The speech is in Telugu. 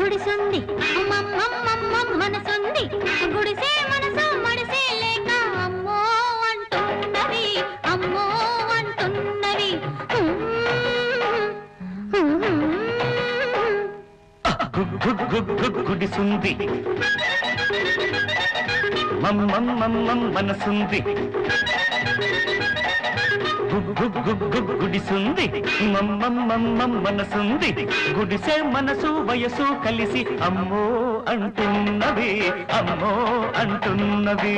గుడిసుంది. మనసుంది. గుడిసే మనసు మడిసే లేక అమ్మో అంటున్నవి అమ్మో అంటున్నవి గుడిసుంది. మమ్మమ్మమ్మం మనసుంది. గుడిసుంది. మమ్మమ్మమ్మం మనసుంది. గుడిసే మనసు వయసు కలిసి అమ్మో అంటున్నవి అమ్మో అంటున్నవి.